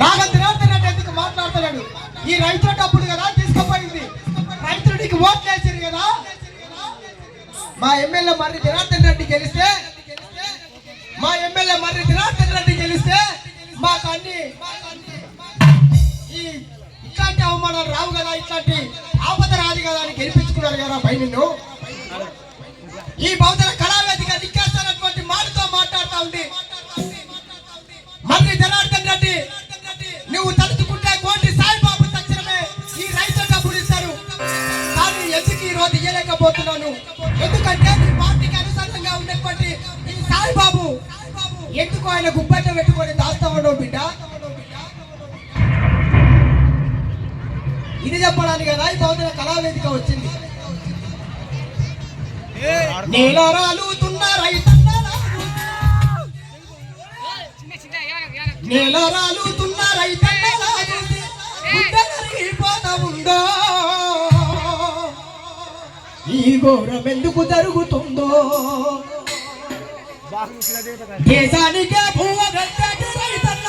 నాగం జనార్దన్ ఎందుకు మాట్లాడుతున్నాడు ఈ రైతు డబ్బులు కదా తీసుకుపోయింది. రైతులు నీకు ఓట్లు వేసారు కదా. మా ఎమ్మెల్యే మర్రి జనార్దన్ రెడ్డి గెలిస్తే మా ఎమ్మెల్యే మర్రి జనార్దన్ రెడ్డి గెలిస్తే మాకు అన్ని ఈ ఇట్లాంటి అవమానాలు రావు కదా ఇట్లాంటి ఆపద రాదు కదా అని గెలిపించుకున్నారు కదా పై నిన్ను. ఈ బౌద్ధ ఇయ్యలేకపోతున్నాను ఎందుకంటే నీ పార్టీకి అనుసంధంగా ఉన్నటువంటి సాయిబాబు ఎందుకు ఆయన గుబ్బెట్ట పెట్టుకొని దాస్తా ఉండవు బిడ్డ? ఇది చెప్పడానికి కదా ఈ బౌద్ధ కళావేదిక వచ్చింది. నేలరాలుతున్న రాలుతున్న ఈ ఘోరం ఎందుకు జరుగుతుందో? దేశానికే భూమ రైతన్న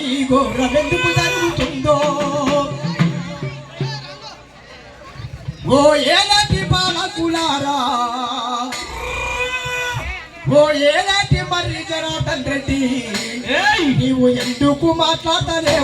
ఈ ఘోరం ఎందుకు జరుగుతుందో? ఓ ఏలాంటి పాలకులారా ఓ ఏలాంటి మర్రి జనార్దన్ రెడ్డి నీవు ఎందుకు మాట్లాడలేవో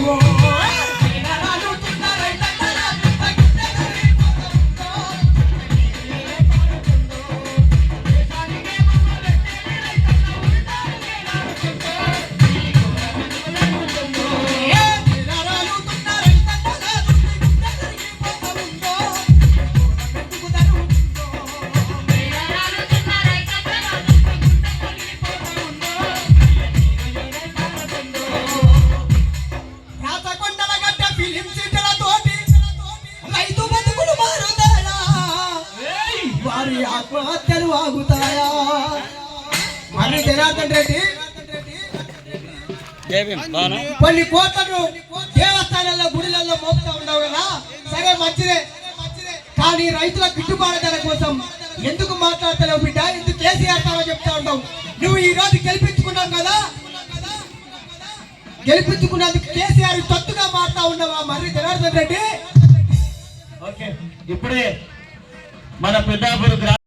వారి ఆత్మహత్యలు ఆగుతాయా? మరి జనార్దన్ రెడ్డి కొన్ని కోట్లను దేవస్థానాల్లో గుడిలలో మోపుతా ఉన్నావు కదా? సరే మంచిదే. కానీ రైతుల గిట్టుబాటు ధర కోసం ఎందుకు మాట్లాడతలేవు బిడ్డ? ఎందుకు కేసీఆర్ తారో చెప్తా ఉంటావు నువ్వు ఈ రోజు గెలిపించుకున్నావు కదా? గెలిపించుకున్నందుకు కేసీఆర్ తొత్తుగా మారుతా ఉన్నావా మరి జనార్దన్ రెడ్డి? ఓకే ఇప్పుడే మన పెద్దాపురం